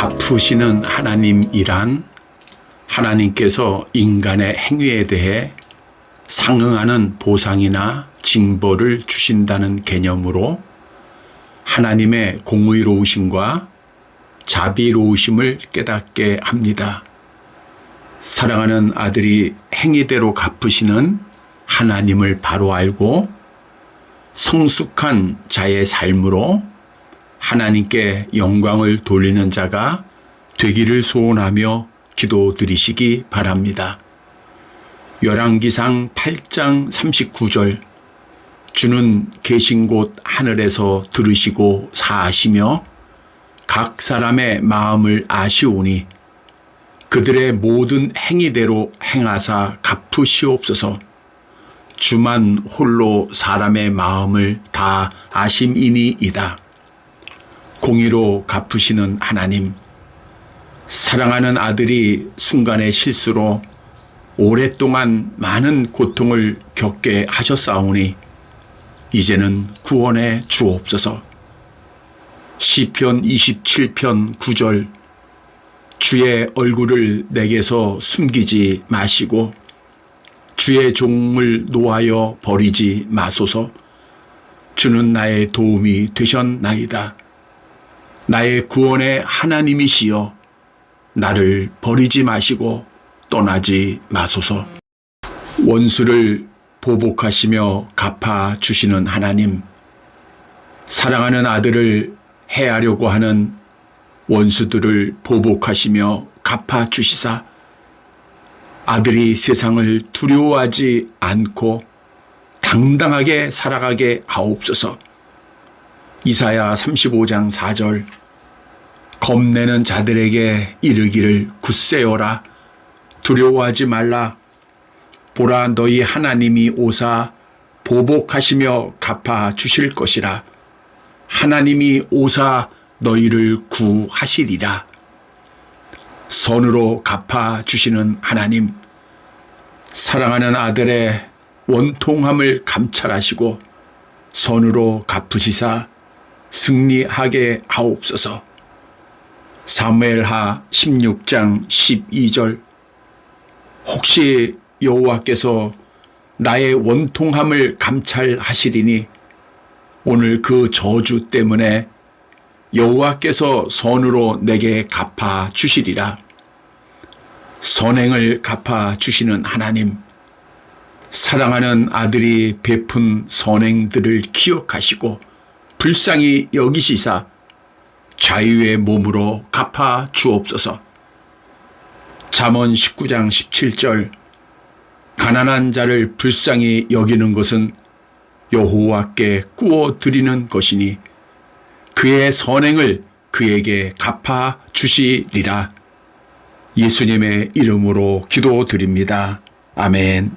갚으시는 하나님이란 하나님께서 인간의 행위에 대해 상응하는 보상이나 징벌을 주신다는 개념으로 하나님의 공의로우심과 자비로우심을 깨닫게 합니다. 사랑하는 아들이 행위대로 갚으시는 하나님을 바로 알고 성숙한 자의 삶으로 하나님께 영광을 돌리는 자가 되기를 소원하며 기도드리시기 바랍니다. 열왕기상 8장 39절 주는 계신 곳 하늘에서 들으시고 사하시며 각 사람의 마음을 아시오니 그들의 모든 행위대로 행하사 갚으시옵소서 주만 홀로 사람의 마음을 다 아심이니이다. 공의로 갚으시는 하나님, 사랑하는 아들이 순간의 실수로 오랫동안 많은 고통을 겪게 하셨사오니 이제는 구원해 주옵소서. 시편 27편 9절 주의 얼굴을 내게서 숨기지 마시고 주의 종을 놓아여 버리지 마소서. 주는 나의 도움이 되셨나이다. 나의 구원의 하나님이시여 나를 버리지 마시고 떠나지 마소서. 원수를 보복하시며 갚아 주시는 하나님. 사랑하는 아들을 해하려고 하는 원수들을 보복하시며 갚아 주시사 아들이 세상을 두려워하지 않고 당당하게 살아가게 하옵소서. 이사야 35장 4절 겁내는 자들에게 이르기를 굳세어라. 두려워하지 말라. 보라 너희 하나님이 오사 보복하시며 갚아 주실 것이라. 하나님이 오사 너희를 구하시리라. 선으로 갚아 주시는 하나님 사랑하는 아들의 원통함을 감찰하시고 선으로 갚으시사 승리하게 하옵소서. 사무엘하 16장 12절 혹시 여호와께서 나의 원통함을 감찰하시리니 오늘 그 저주 때문에 여호와께서 선으로 내게 갚아 주시리라. 선행을 갚아 주시는 하나님, 사랑하는 아들이 베푼 선행들을 기억하시고 불쌍히 여기시사 자유의 몸으로 갚아 주옵소서. 잠언 19장 17절 가난한 자를 불쌍히 여기는 것은 여호와께 꾸어 드리는 것이니 그의 선행을 그에게 갚아 주시리라. 예수님의 이름으로 기도드립니다. 아멘.